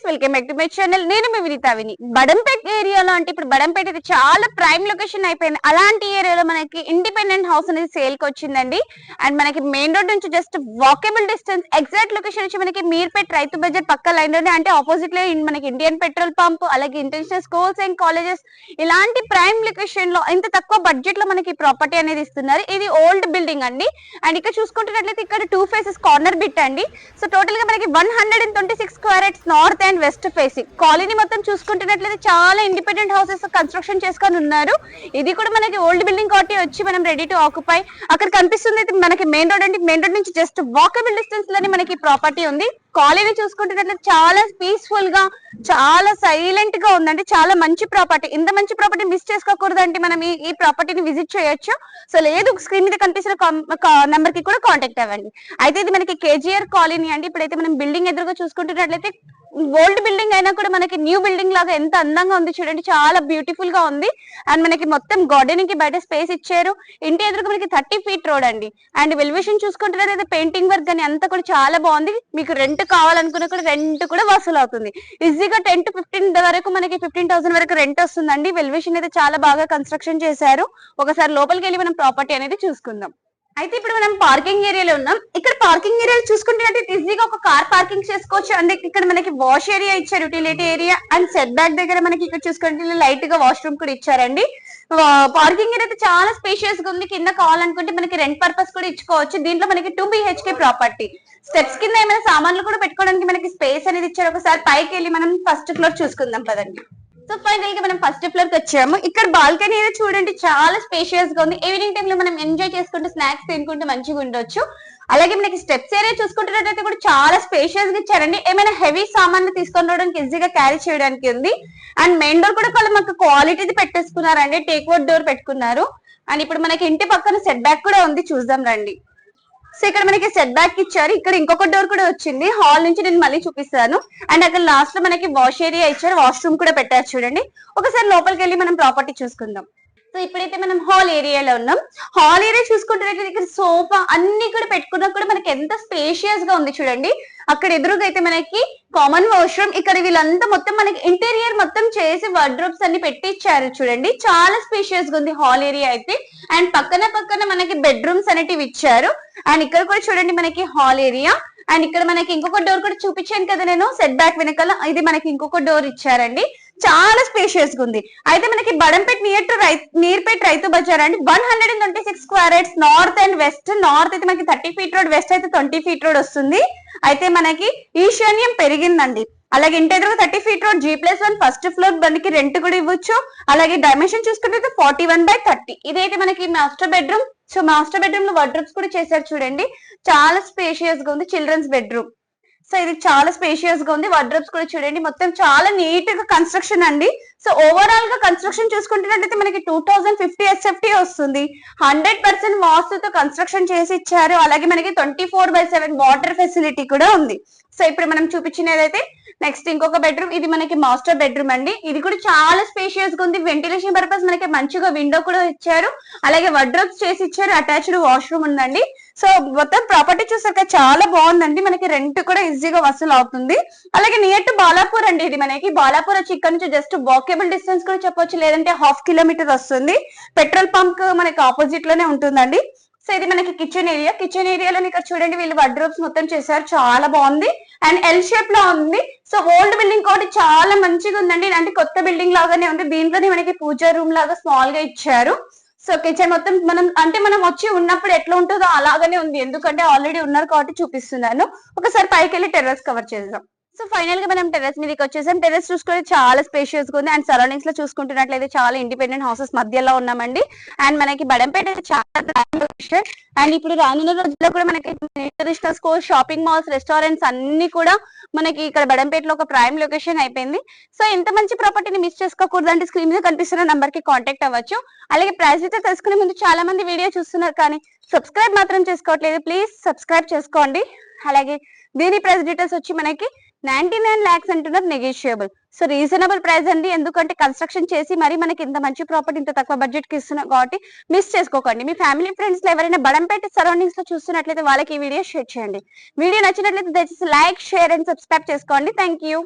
Guys welcome back to my channel నేను మీ వినితావిని బడంపేట్ ఏరియాలో అంటే ఇప్పుడు బడంపేట అయితే చాలా ప్రైమ్ లొకేషన్ అయిపోయింది. అలాంటి ఏరియాలో మనకి ఇండిపెండెంట్ హౌస్ అనేది సేల్కి వచ్చిందండి. అండ్ మనకి మెయిన్ రోడ్ నుంచి just walkable distance exact location వచ్చి మనకి మీర్పేట్ రైతు బజార్ పక్క లైన్లోనే అంటే ఆపోజిట్లో మనకి ఇండియన్ పెట్రోల్ పంప్ అలాగే ఇంటర్నేషనల్ స్కూల్స్ అండ్ కాలేజెస్ ఇలాంటి ప్రైమ్ లొకేషన్లో ఇంత తక్కువ బడ్జెట్లో మనకి ప్రాపర్టీ అనేది ఇస్తున్నారు. ఇది ఓల్డ్ బిల్డింగ్ అండి. అండ్ ఇక్కడ చూసుకుంటున్నట్లయితే ఇక్కడ టూ ఫేసెస్ కార్నర్ బిట్ అండి. సో టోటల్గా మనకి one hundred and twenty six square north and west facing. Colony మొత్తం చూసుకుంటున్నట్లయితే చాలా ఇండిపెండెంట్ హౌసెస్ కన్స్ట్రక్షన్ చేసుకొని ఉన్నారు. ఇది కూడా మనకి ఓల్డ్ బిల్డింగ్ కాబట్టి వచ్చి మనం రెడీ టు ఆక్యుపై అక్కడ కనిపిస్తుంది అయితే మనకి మెయిన్ రోడ్ అంటే మెయిన్ రోడ్ నుంచి జస్ట్ వాకబుల్ డిస్టెన్స్లోనే మనకి ప్రాపర్టీ ఉంది. కాలనీ చూసుకుంటే చాలా పీస్ఫుల్గా చాలా సైలెంట్గా ఉందండి. చాలా మంచి ప్రాపర్టీ ఇంత మంచి ప్రాపర్టీ మిస్ చేసుకోకూడదు అంటే మనం ఈ- ఈ ప్రాపర్టీని విజిట్ చేయొచ్చు. సో లేదు స్క్రీన్ మీద కనిపిస్తున్న నెంబర్కి కూడా కాంటాక్ట్ అవ్వండి. అయితే ఇది మనకి కేజీఆర్ కాలనీ అండి. ఇప్పుడైతే మనం బిల్డింగ్ ఎదురుగా చూసుకుంటున్నట్లయితే ఓల్డ్ బిల్డింగ్ అయినా కూడా మనకి న్యూ బిల్డింగ్ లాగా ఎంత అందంగా ఉంది చూడండి. చాలా బ్యూటిఫుల్గా ఉంది. అండ్ మనకి మొత్తం గార్డెనింగ్కి బయట స్పేస్ ఇచ్చారు. ఇంటి ఎదురుగా మనకి థర్టీ ఫీట్ రోడ్ అండి. అండ్ వెలివేషన్ చూసుకుంటున్నట్లయితే పెయింటింగ్ వర్క్ కానీ అంతా కూడా చాలా బాగుంది. మీకు రెంట్ కావాలనుకున్నా కూడా రెంట్ కూడా వసూలు అవుతుంది. ఈజీగా టెన్ టు ఫిఫ్టీన్ వరకు మనకి ఫిఫ్టీన్ థౌసండ్ వరకు రెంట్ వస్తుందండి. వెల్వేషన్ అయితే చాలా బాగా కన్స్ట్రక్షన్ చేశారు. ఒకసారి లోపలికి వెళ్ళి మనం ప్రాపర్టీ అనేది చూసుకుందాం. అయితే ఇప్పుడు మనం పార్కింగ్ ఏరియాలో ఉన్నాం. ఇక్కడ పార్కింగ్ ఏరియా చూసుకుంటే ఈజీగా ఒక కార్ పార్కింగ్ చేసుకోవచ్చు. అంటే ఇక్కడ మనకి వాష్ ఏరియా ఇచ్చారు utility area and set back దగ్గర మనకి ఇక్కడ చూసుకుంటే లైట్గా వాష్రూమ్ కూడా ఇచ్చారండి. పార్కింగ్ అయితే చాలా స్పేషియస్గా ఉంది. కింద కావాలనుకుంటే మనకి రెంట్ పర్పస్ కూడా ఇచ్చుకోవచ్చు. దీంట్లో మనకి టూ బిహెచ్కే ప్రాపర్టీ స్టెప్స్ కింద ఏమైనా సామాన్లు కూడా పెట్టుకోవడానికి మనకి స్పేస్ అనేది ఇచ్చారు. ఒకసారి పైకి వెళ్ళి మనం ఫస్ట్ ఫ్లోర్ చూసుకుందాం పదండి. సో ఫైనల్గా మనం ఫస్ట్ ఫ్లోర్కి వచ్చాము. ఇక్కడ బాల్కనీ అయితే చూడండి చాలా స్పేషియస్గా ఉంది. ఈవినింగ్ టైం లో మనం ఎంజాయ్ చేసుకుంటూ స్నాక్స్ తినుకుంటూ మంచిగా ఉండొచ్చు. అలాగే మనకి స్టెప్స్ ఏరియా చూసుకుంటున్నట్టయితే కూడా చాలా స్పేషియస్గా ఇచ్చారండి. ఏమైనా హెవీ సామాన్లు తీసుకొని రావడానికి ఈజీగా క్యారీ చేయడానికి ఉంది. అండ్ మెయిన్ డోర్ కూడా వాళ్ళు మాకు క్వాలిటీది పెట్టేసుకున్నారండి. టేక్ వుడ్ డోర్ పెట్టుకున్నారు. అండ్ ఇప్పుడు మనకి ఇంటి పక్కన సెట్ బ్యాక్ కూడా ఉంది. చూద్దాం రండి. సో ఇక్కడ మనకి సెట్ బ్యాక్ ఇచ్చారు. ఇక్కడ ఇంకొక డోర్ కూడా వచ్చింది. హాల్ నుంచి నేను మళ్ళీ చూపిస్తాను. అండ్ అక్కడ లాస్ట్లో మనకి వాష్ ఏరియా ఇచ్చారు. వాష్రూమ్ కూడా పెట్టారు చూడండి. ఒకసారి లోపలికి వెళ్ళి మనం ప్రాపర్టీ చూసుకుందాం. సో ఇప్పుడైతే మనం హాల్ ఏరియాలో ఉన్నాం. హాల్ ఏరియా చూసుకుంటున్నట్లయితే ఇక్కడ సోఫా అన్ని కూడా పెట్టుకున్నా కూడా మనకి ఎంత స్పేషియస్గా ఉంది చూడండి. అక్కడ ఎదురుగా అయితే మనకి కామన్ వాష్రూమ్ ఇక్కడ వీళ్ళంతా మొత్తం మనకి ఇంటీరియర్ మొత్తం చేసి వార్డ్రోబ్స్ అన్ని పెట్టిచ్చారు చూడండి. చాలా స్పేషియస్గా ఉంది హాల్ ఏరియా అయితే. అండ్ పక్కన పక్కన మనకి బెడ్రూమ్స్ అనేటివి ఇచ్చారు. అండ్ ఇక్కడ కూడా చూడండి మనకి హాల్ ఏరియా అండ్ ఇక్కడ మనకి ఇంకొక డోర్ కూడా చూపించాను కదా నేను. సెట్ బ్యాక్ వెనకాల ఇది మనకి ఇంకొక డోర్ ఇచ్చారండి. చాలా స్పేషియస్గా ఉంది. అయితే మనకి బడంపేట్ నియర్ టు రై నీర్పేట్ రైతు బజార్ అండి. One hundred and twenty six squares north and west north అయితే మనకి థర్టీ ఫీట్ రోడ్ వెస్ట్ అయితే ట్వంటీ ఫీట్ రోడ్ వస్తుంది. అయితే మనకి ఈశాన్యం పెరిగిందండి. అలాగే ఇంటి ఎదురుగా thirty feet road G plus one first floor మనకి రెంట్ కూడా ఇవ్వచ్చు. అలాగే డైమెన్షన్ చూసుకుంటే ఫార్టీ వన్ బై థర్టీ ఇదైతే మనకి మాస్టర్ బెడ్రూమ్ సో మాస్టర్ బెడ్రూమ్లో వార్డ్రోబ్స్ కూడా చేశారు చూడండి. చాలా స్పేషియస్గా ఉంది చిల్డ్రన్స్ బెడ్రూమ్ సో ఇది చాలా స్పేషియస్గా ఉంది. వార్డ్రోబ్స్ కూడా చూడండి. మొత్తం చాలా నీట్గా కన్స్ట్రక్షన్ అండి. సో ఓవరాల్గా కన్స్ట్రక్షన్ చూసుకుంటున్నట్టయితే మనకి టూ థౌసండ్ ఫిఫ్టీ ఎస్ఎఫ్టీ వస్తుంది. హండ్రెడ్ పర్సెంట్ వాస్తుతో కన్స్ట్రక్షన్ చేసి ఇచ్చారు. అలాగే మనకి twenty four by seven water facility కూడా ఉంది. సో ఇప్పుడు మనం చూపించినదైతే నెక్స్ట్ ఇంకొక బెడ్రూమ్ ఇది మనకి మాస్టర్ బెడ్రూమ్ అండి. ఇది కూడా చాలా స్పేషియస్గా ఉంది. వెంటిలేషన్ పర్పస్ మనకి మంచిగా విండో కూడా ఇచ్చారు. అలాగే వడ్రోబ్స్ చేసి ఇచ్చారు. అటాచ్డ్ వాష్రూమ్ ఉందండి. సో మొత్తం ప్రాపర్టీ చూసాక చాలా బాగుందండి. మనకి రెంట్ కూడా ఈజీగా వసూలు అవుతుంది. అలాగే నియర్ టు బాలాపూర్ అండి ఇది మనకి. బాలాపూర్ వచ్చి ఇక్కడ నుంచి జస్ట్ వాకేబుల్ డిస్టెన్స్ కూడా చెప్పొచ్చు. లేదంటే హాఫ్ కిలోమీటర్ వస్తుంది. పెట్రోల్ పంప్ మనకి ఆపోజిట్లోనే ఉంటుందండి. సో ఇది మనకి కిచెన్ ఏరియా కిచెన్ ఏరియాలో ఇక్కడ చూడండి వీళ్ళు వడ్రోబ్స్ మొత్తం చేశారు. చాలా బాగుంది. అండ్ ఎల్ షేప్లో ఉంది. సో ఓల్డ్ బిల్డింగ్ కూడా చాలా మంచిగా ఉందండి అంటే కొత్త బిల్డింగ్ లాగానే ఉంది. దీంట్లోనే మనకి పూజా రూమ్ లాగా స్మాల్గా ఇచ్చారు. సో కిచెన్ మొత్తం మనం అంటే మనం వచ్చి ఉన్నప్పుడు ఎట్లా ఉంటుందో అలాగనే ఉంది. ఎందుకంటే ఆల్రెడీ ఉన్నారు కాబట్టి చూపిస్తున్నాను. ఒకసారి పైకి వెళ్ళి టెర్రస్ కవర్ చేద్దాం. సో ఫైనల్గా మనం టెర్రస్ మీదకి వచ్చేసాం. టెర్రస్ చూసుకుంటే చాలా స్పేషియస్గా ఉంది. అండ్ సరౌండింగ్స్లో చూసుకుంటున్నట్లయితే చాలా ఇండిపెండెంట్ హౌసెస్ మధ్యలో ఉన్నామండి. అండ్ మనకి బడంపేట చాలా prime అండ్ ఇప్పుడు రానున్న రోజుల్లో కూడా మనకి international school shopping malls restaurants అన్ని కూడా మనకి ఇక్కడ బెడంపేటలో ఒక ప్రైమ్ లొకేషన్ అయిపోయింది. సో ఇంత మంచి ప్రాపర్టీని మిస్ చేసుకోకూడదు అంటే స్క్రీన్ మీద కనిపిస్తున్న నంబర్కి కాంటాక్ట్ అవ్వచ్చు. అలాగే ప్రైస్ అయితే తెలుసుకునే ముందు చాలా మంది వీడియో చూస్తున్నారు కానీ సబ్స్క్రైబ్ మాత్రం చేసుకోవట్లేదు. ప్లీజ్ సబ్స్క్రైబ్ చేసుకోండి. అలాగే దీని ప్రైస్ డీటెయిల్స్ వచ్చి మనకి నైన్టీ నైన్ లాక్స్ అంటున్నారు నెగోషియబుల్ సో రీజనబుల్ ప్రైస్ అండి. ఎందుకంటే కన్స్ట్రక్షన్ చేసి మరి మనకి ఇంత మంచి ప్రాపర్టీ ఇంత తక్కువ బడ్జెట్కి ఇస్తున్నాం కాబట్టి మిస్ చేసుకోకండి. మీ ఫ్యామిలీ ఫ్రెండ్స్లో ఎవరైనా బడంపేట సరౌండింగ్స్లో చూస్తున్నట్లయితే వాళ్ళకి ఈ వీడియో షేర్ చేయండి. వీడియో నచ్చినట్లయితే దయచేసి లైక్ షేర్ అండ్ సబ్స్క్రైబ్ చేసుకోండి. Thank you